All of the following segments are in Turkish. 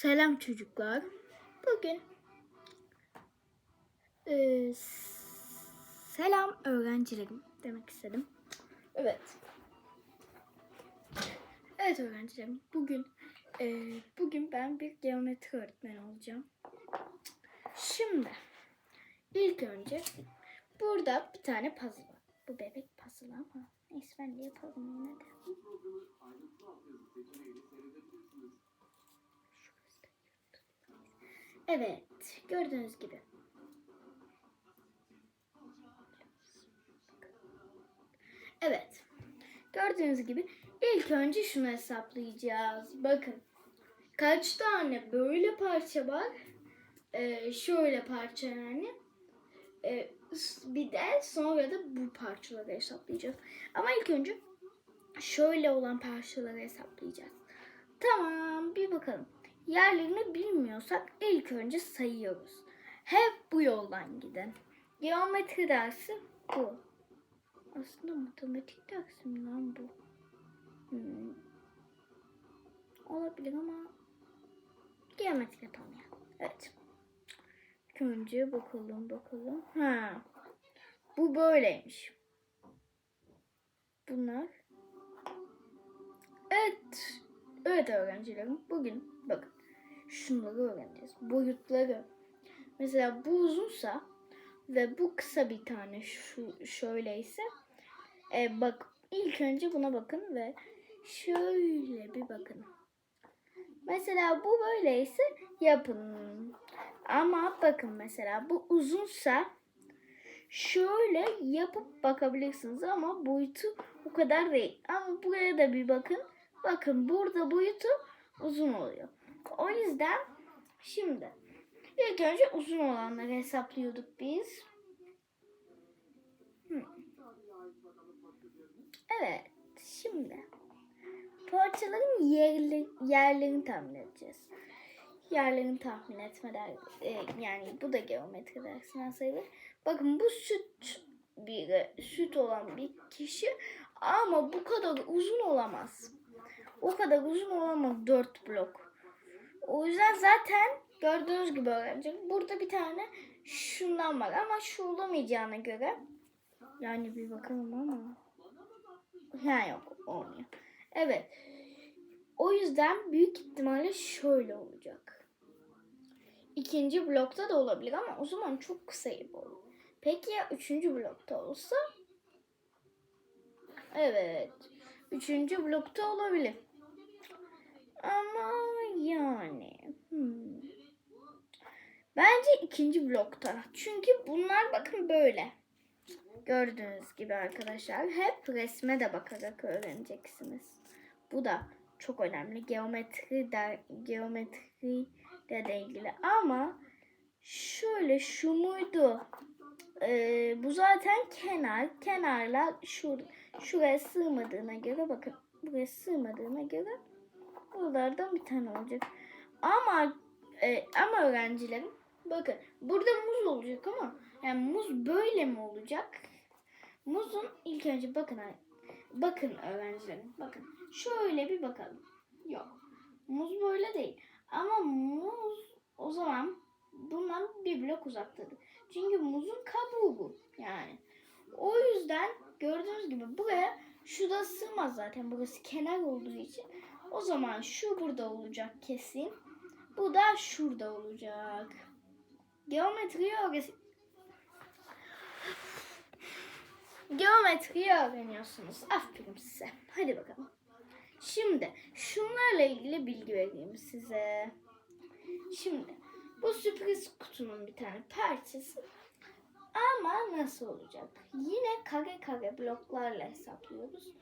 Selam çocuklar. Bugün eee, selam öğrencilerim demek istedim. Evet. Evet öğrencilerim. Bugün eee, bugün ben bir geometri öğretmeni olacağım. Şimdi ilk önce burada bir tane puzzle var. Bu bebek puzzle ama neyse ben de yapalım yine de. Evet, gördüğünüz gibi. Evet, gördüğünüz gibi ilk önce şunu hesaplayacağız. Bakın, kaç tane böyle parça var? Ee, şöyle parça yani. Ee, bir de sonra da bu parçaları hesaplayacağız. Ama ilk önce şöyle olan parçaları hesaplayacağız. Tamam, bir bakalım. Yerlerini bilmiyorsak ilk önce sayıyoruz. Hep bu yoldan giden. Geometri dersi bu. Aslında matematik dersi mi lan bu? Hmm. Olabilir ama geometri yapalım ya. Evet. İlk önce bakalım bakalım. Ha. Bu böyleymiş. Bunlar. Evet. Evet öğrencilerim. Bugün bakın şunları öğreneceğiz. Boyutları. Mesela bu uzunsa ve bu kısa bir tane şu şöyleyse e, bak ilk önce buna bakın ve şöyle bir bakın. Mesela bu böyleyse yapın. Ama bakın mesela bu uzunsa şöyle yapıp bakabilirsiniz ama boyutu o kadar değil. Ama buraya da bir bakın. Bakın burada boyutu uzun oluyor. O yüzden şimdi ilk önce uzun olanları hesaplıyorduk biz. Evet, şimdi parçaların yerli, yerlerini tahmin edeceğiz. Yerlerini tahmin etme der, e, yani bu da geometri dersinden sayılır. Bakın bu süt bir süt olan bir kişi ama bu kadar uzun olamaz. O kadar uzun olamaz 4 blok. O yüzden zaten gördüğünüz gibi öğrenci burada bir tane şundan var ama şu olamayacağına göre yani bir bakalım ama ha yok olmuyor. Evet. O yüzden büyük ihtimalle şöyle olacak. İkinci blokta da olabilir ama o zaman çok kısa gibi olur. Peki ya üçüncü blokta olsa? Evet. Üçüncü blokta olabilir. Ama yani. Hmm. Bence ikinci blokta. Çünkü bunlar bakın böyle. Gördüğünüz gibi arkadaşlar. Hep resme de bakarak öğreneceksiniz. Bu da çok önemli. Geometri de, geometri de, de ilgili. Ama şöyle şu muydu? Ee, bu zaten kenar. Kenarlar şur, şuraya sığmadığına göre bakın. Buraya sığmadığına göre buralardan bir tane olacak. Ama e, ama öğrencilerim bakın burada muz olacak ama yani muz böyle mi olacak? Muzun ilk önce bakın bakın öğrencilerim bakın şöyle bir bakalım. Yok. Muz böyle değil. Ama muz o zaman bundan bir blok uzaktadır. Çünkü muzun kabuğu bu. Yani. O yüzden gördüğünüz gibi buraya şu da sığmaz zaten. Burası kenar olduğu için. O zaman şu burada olacak kesin. Bu da şurada olacak. Geometriyi öğret Geometriyi öğreniyorsunuz. Aferin size. Hadi bakalım. Şimdi şunlarla ilgili bilgi vereyim size. Şimdi bu sürpriz kutunun bir tane parçası. Ama nasıl olacak? Yine kare kare bloklarla hesaplıyoruz.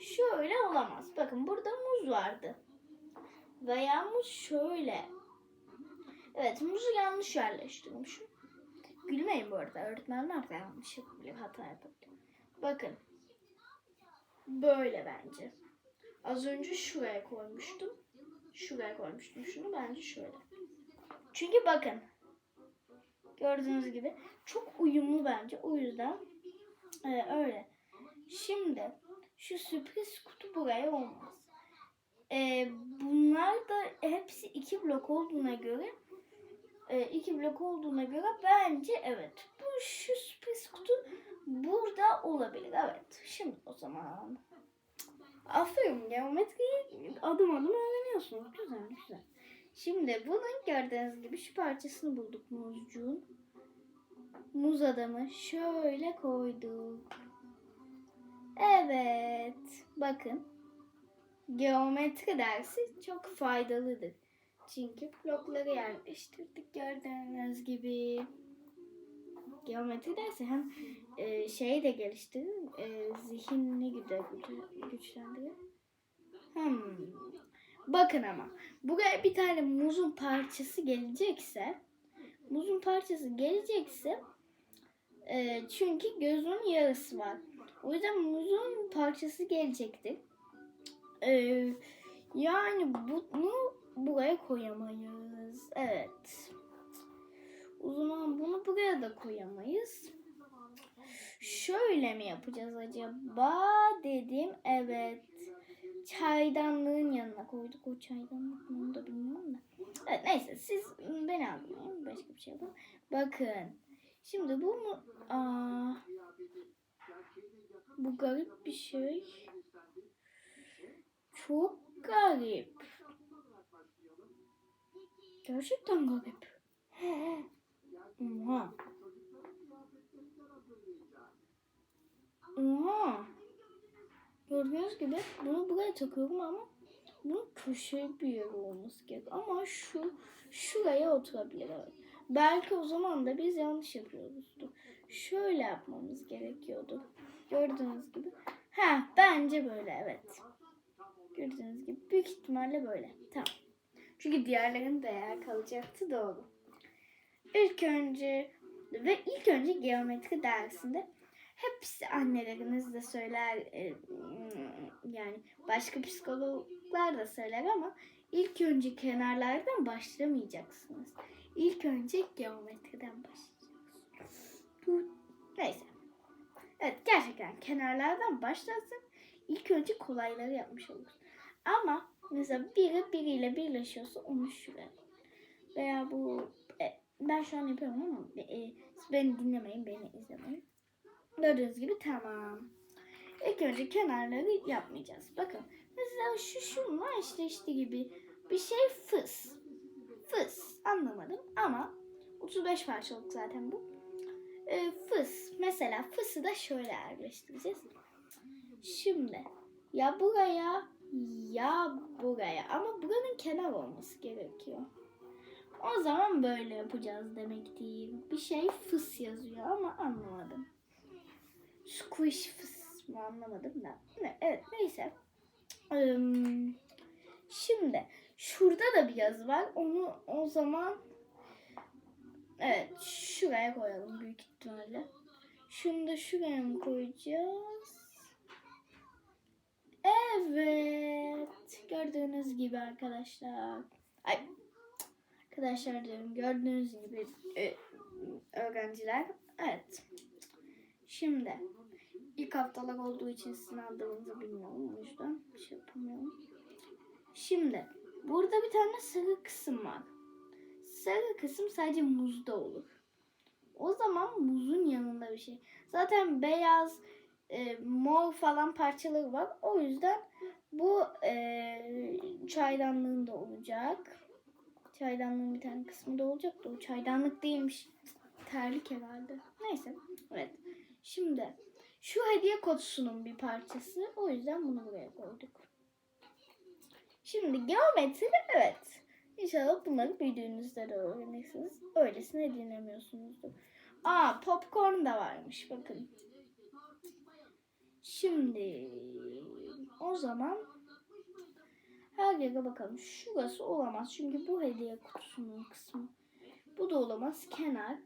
Şöyle olamaz. Bakın burada muz vardı. Veya muz şöyle. Evet muzu yanlış yerleştirmişim. Gülmeyin bu arada. Öğretmenler de yanlış yapabilir. Hata yapabilir. Bakın. Böyle bence. Az önce şuraya koymuştum. Şuraya koymuştum şunu. Bence şöyle. Çünkü bakın. Gördüğünüz gibi çok uyumlu bence. O yüzden e, öyle. Şimdi şu sürpriz kutu buraya olmaz. e, bunlar da hepsi iki blok olduğuna göre e, iki blok olduğuna göre bence evet. Bu şu sürpriz kutu burada olabilir. Evet. Şimdi o zaman. Aferin geometriyi adım adım öğreniyorsunuz. Güzel güzel. Şimdi bunun gördüğünüz gibi şu parçasını bulduk muzcuğun. Muz adamı şöyle koyduk. Evet. Bakın. Geometri dersi çok faydalıdır. Çünkü blokları yerleştirdik gördüğünüz gibi. Geometri dersi hem e, şeyi de geliştirir, e, zihnini güç- güçlendirir. Hmm. Bakın ama buraya bir tane muzun parçası gelecekse, muzun parçası gelecekse e, çünkü gözünün yarısı var. O yüzden muzun parçası gelecektir. E, yani bunu buraya koyamayız. Evet. O zaman bunu buraya da koyamayız. Şöyle mi yapacağız acaba dedim. Evet. Çaydanlığın yanına koyduk. O çaydanlık onu da bilmiyorum da. Evet neyse siz beni anlayın. Başka bir şey yapalım. Bakın. Şimdi bu mu? Aa, bu garip bir şey. Çok garip. Gerçekten garip. Oha. Oha. Gördüğünüz gibi bunu buraya takıyorum ama bunun köşe bir yer olması gerek. Ama şu şuraya oturabilir. Belki o zaman da biz yanlış yapıyoruzdur. Şöyle yapmamız gerekiyordu. Gördüğünüz gibi. Ha bence böyle evet. Gördüğünüz gibi büyük ihtimalle böyle. Tamam. Çünkü diğerlerinin değer kalacaktı doğru. İlk önce ve ilk önce geometri dersinde hepsi anneleriniz de söyler e, yani başka psikologlar da söyler ama ilk önce kenarlardan başlamayacaksınız. İlk önce geometriden başlayacaksınız. Neyse. Evet gerçekten kenarlardan başlarsak ilk önce kolayları yapmış oluruz. Ama mesela biri biriyle birleşiyorsa onu şuraya. Veya bu e, ben şu an yapıyorum ama e, beni dinlemeyin, beni izlemeyin. Gördüğünüz gibi tamam. İlk önce kenarları yapmayacağız. Bakın mesela şu şunla eşleşti gibi bir şey fıs. Fıs anlamadım ama 35 parçalık zaten bu. E, fıs mesela fısı da şöyle yerleştireceğiz. Şimdi ya buraya ya buraya ama buranın kenar olması gerekiyor. O zaman böyle yapacağız demek değil. Bir şey fıs yazıyor ama anlamadım. Squish fıs mı anlamadım da. Ne, evet neyse. Şimdi şurada da bir yazı var. Onu o zaman evet şuraya koyalım büyük ihtimalle. Şunu da şuraya mı koyacağız? Evet. Gördüğünüz gibi arkadaşlar. Ay. Arkadaşlar diyorum gördüğünüz gibi e, öğrenciler. Evet. Şimdi ilk haftalar olduğu için sizin aldığınızı bilmiyorum. O yüzden bir şey yapamıyorum. Şimdi burada bir tane sarı kısım var. Sarı kısım sadece muzda olur. O zaman muzun yanında bir şey. Zaten beyaz, e, mor falan parçaları var. O yüzden bu e, çaydanlığında olacak. Çaydanlığın bir tane kısmı da olacak da o çaydanlık değilmiş. Terlik herhalde. Neyse. Evet. Şimdi şu hediye kutusunun bir parçası. O yüzden bunu buraya koyduk. Şimdi geometri evet. İnşallah bunları büyüdüğünüzde de öğrenirsiniz. Öylesine dinlemiyorsunuzdur. Aa popcorn da varmış bakın. Şimdi o zaman her yere bakalım. Şurası olamaz çünkü bu hediye kutusunun kısmı. Bu da olamaz. Kenar.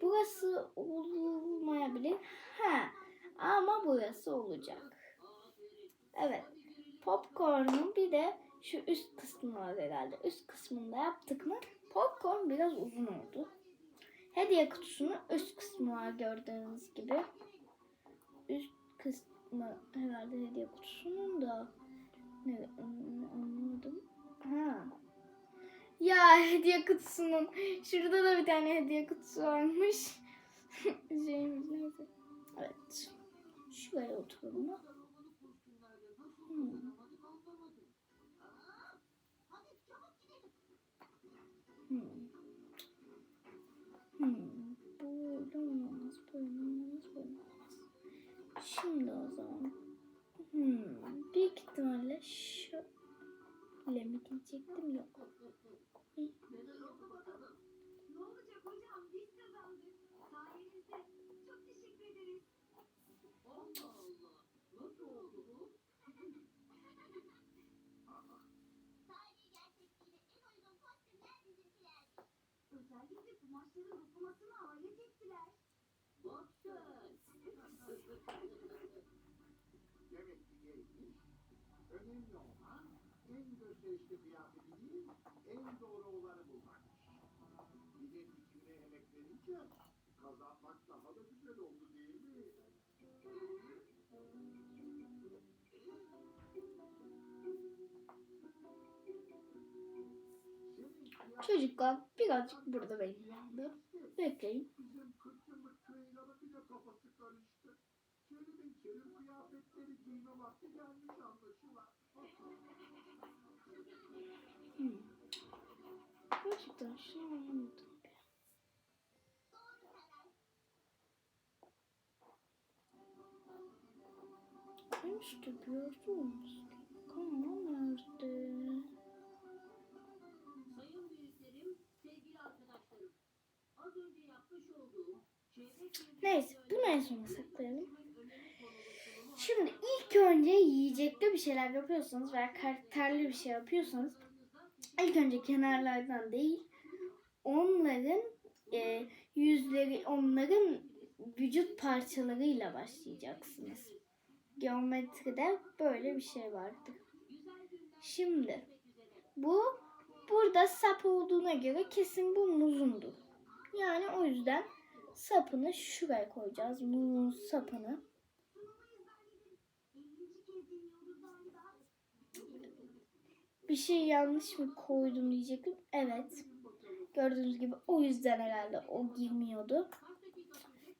Burası olmayabilir. Ha. Ama burası olacak. Evet. Popcorn'un bir de şu üst kısmı var herhalde. Üst kısmında yaptık mı? Popcorn biraz uzun oldu. Hediye kutusunun üst kısmı var gördüğünüz gibi. Üst kısmı herhalde hediye kutusunun da Ne anlamadım. Ha. Ya hediye kutusunun. Şurada da bir tane hediye kutusu varmış. Şeyimiz neyse. Evet. Şuraya oturalım. Hmm. Böyle olmaz, böyle olmaz, böyle olmaz. Şimdi o zaman. Hmm. Büyük ihtimalle şöyle mi diyecektim yok. Ne olacak Çocuklar birazcık burada bekleyin. Bekleyin. Kerim kıyafetleri giyme vakti gelmiş anlaşılan. Hmm. Gerçekten şunu anlamadım. Ben işte gördünüz. Kanal nerede? Sayın büyüklerim, sevgili arkadaşlarım. Az önce yapmış olduğum Neyse bunu en sona saklayalım. Şimdi ilk önce yiyecekte bir şeyler yapıyorsanız veya karakterli bir şey yapıyorsanız ilk önce kenarlardan değil onların e, yüzleri onların vücut parçalarıyla başlayacaksınız. Geometride böyle bir şey vardı. Şimdi bu burada sap olduğuna göre kesin bu muzundur. Yani o yüzden sapını şuraya koyacağız. Muzun sapını. Bir şey yanlış mı koydum diyecektim. Evet. Gördüğünüz gibi o yüzden herhalde o girmiyordu.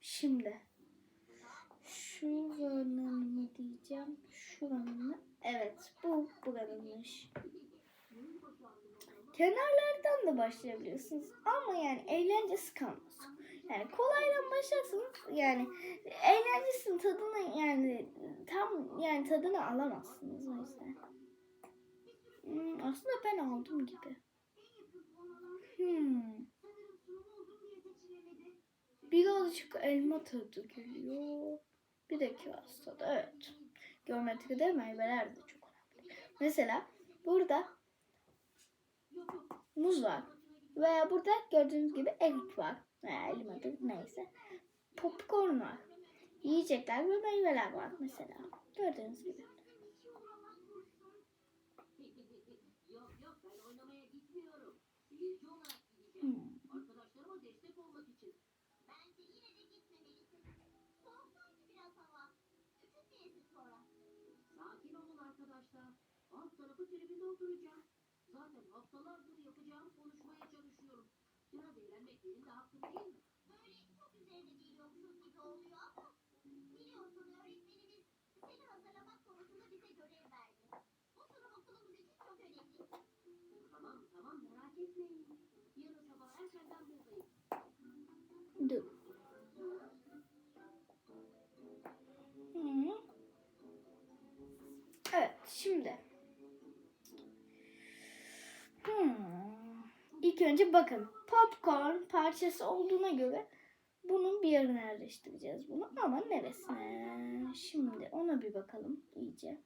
Şimdi şuranın mı diyeceğim? Şuranın mı? Evet bu buranınmış. Kenarlardan da başlayabiliyorsunuz. Ama yani eğlencesi kalmaz. Yani kolaydan başlarsınız yani eğlencesinin tadını yani tam yani tadını alamazsınız o yüzden. Hmm, aslında ben aldım gibi. Hmm. Birazcık elma tadı geliyor. Bir de kiraz tadı. Evet. Geometride meyveler de çok önemli. Mesela burada muz var. Veya burada gördüğünüz gibi erik var. Veya elmadır neyse. Popcorn var. Yiyecekler ve meyveler var mesela. Gördüğünüz gibi. Alt tarafı tribünde oturacağım. Zaten haftalardır yapacağım konuşmaya çalışıyorum. Biraz eğlenmek benim de hakkım değil mi? Böyle çok üzerine geliyormuşuz gibi oluyor ama. Biliyorsun öğretmenimiz seni hazırlamak konusunda bize görev verdi. Bu sunum okulumuz için çok önemli. Tamam tamam merak etmeyin. Yarın sabah erkenden buradayım. Dur. Hı. Evet şimdi. Hmm. İlk önce bakın popcorn parçası olduğuna göre bunun bir yerine yerleştireceğiz bunu ama neresine? Şimdi ona bir bakalım iyice.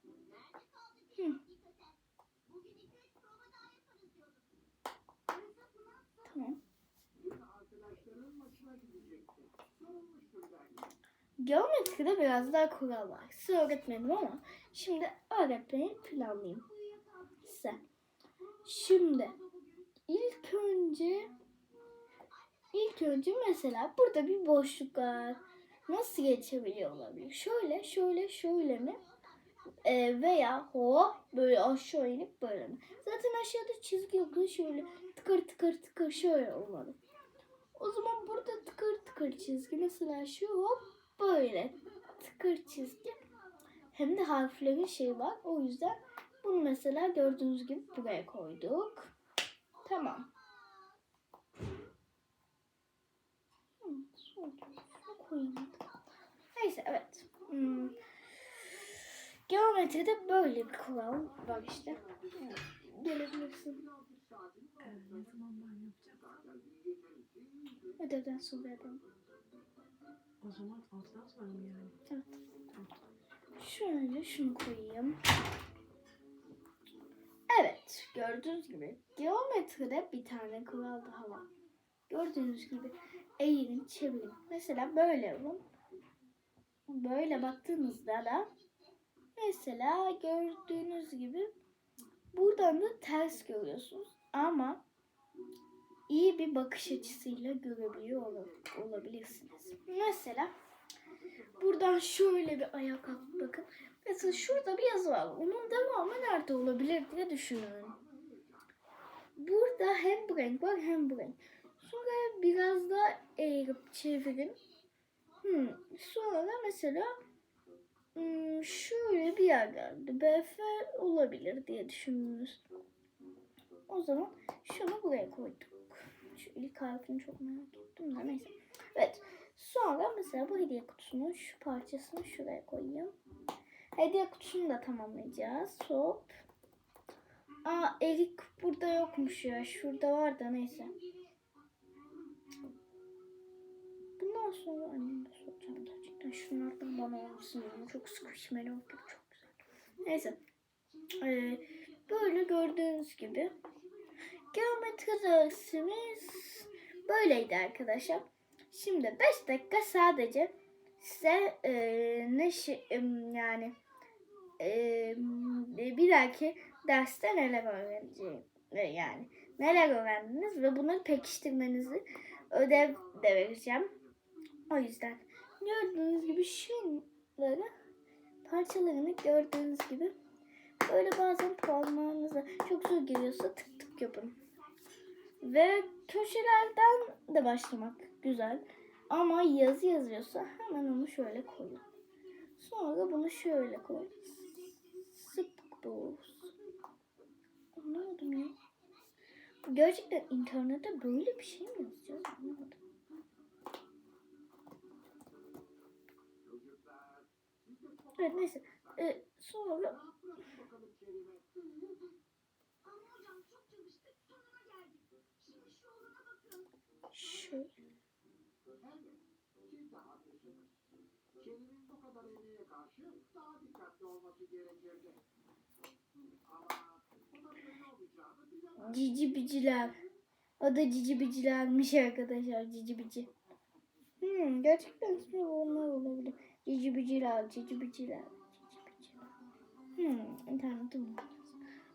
Hı. Tamam. Geometride biraz daha kural var. Size öğretmedim ama şimdi öğretmeyi planlayayım size. Şimdi ilk önce ilk önce mesela burada bir boşluk var. Nasıl geçebiliyor olabilir? Şöyle, şöyle, şöyle mi? Ee, veya hop böyle aşağı inip böyle mi? Zaten aşağıda çizgi yok. Şöyle tıkır tıkır tıkır şöyle olmalı. O zaman burada tıkır tıkır çizgi. Mesela şu hop böyle tıkır çizgi. Hem de harflerin şeyi var. O yüzden bunu mesela gördüğünüz gibi buraya koyduk. Tamam. Neyse evet. Hmm. Geometride böyle bir kural var işte. Evet, Gelebilirsin. Ödevden sonra yapalım. O zaman altıdan sonra mı yani? Evet. Şöyle şunu koyayım. Evet, gördüğünüz gibi geometride bir tane kural daha var. Gördüğünüz gibi eğilin, çevirin. Mesela böyle yapın. Böyle baktığınızda da mesela gördüğünüz gibi buradan da ters görüyorsunuz. Ama iyi bir bakış açısıyla görebiliyor ola- olabilirsiniz. Mesela buradan şöyle bir ayak at bakın. Mesela şurada bir yazı var. Onun devamı nerede olabilir diye düşünün. Burada hem renk var hem renk. Sonra biraz daha eğirip çevirin. Hmm. Sonra da mesela hmm, şöyle bir yer geldi. BF olabilir diye düşündünüz. O zaman şunu buraya koyduk. Şu ilk harfini çok merak ettim de neyse. Evet. Sonra mesela bu hediye kutusunun şu parçasını şuraya koyayım. Hediye kutusunu da tamamlayacağız. Hop. Aa erik burada yokmuş ya. Şurada var da neyse. Bundan sonra anneme soracağım gerçekten. Şunlardan bana olmasın. Çok squishmallow gibi çok güzel. Neyse. Ee, böyle gördüğünüz gibi. Geometri dersimiz böyleydi arkadaşlar. Şimdi 5 dakika sadece size e, ne şey em, yani e, bir dahaki derste neler öğreneceğim e, yani neler öğrendiniz ve bunları pekiştirmenizi ödev de vereceğim. O yüzden gördüğünüz gibi şunları parçalarını gördüğünüz gibi böyle bazen parmağınıza çok zor geliyorsa tık tık yapın. Ve köşelerden de başlamak güzel. Ama yazı yazıyorsa hemen onu şöyle koyun. Sonra bunu şöyle koy. Bu. Anlamadım ya. Gerçekten internette böyle bir şey mi yazacağız? Anlamadım. Evet neyse. Ee, sonra rahat bırakın bakalım Kerim'i. Ama hocam çok çalıştık sonuna geldik. Şimdi şu olana bakın. şöyle. Evet, siz de haklısınız. Kerim'in bu kadar emeğe karşı daha dikkatli olması gerekirdi. Cici biciler. O da cici bicilermiş arkadaşlar. Cici bici. Hmm, gerçekten ismi onlar olabilir. Cici biciler, cici biciler. Cici biciler. Hmm, internette mi?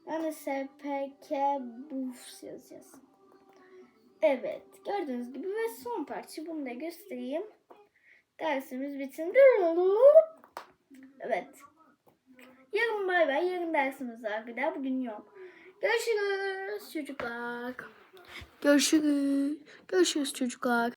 De SPK Bufs yazacağız. Evet, gördüğünüz gibi ve son parça bunu da göstereyim. Dersimiz bitsin. Evet. Yarın bay bay. Yarın dersimiz var daha. Bugün yok. Görüşürüz çocuklar. Görüşürüz. Görüşürüz çocuklar.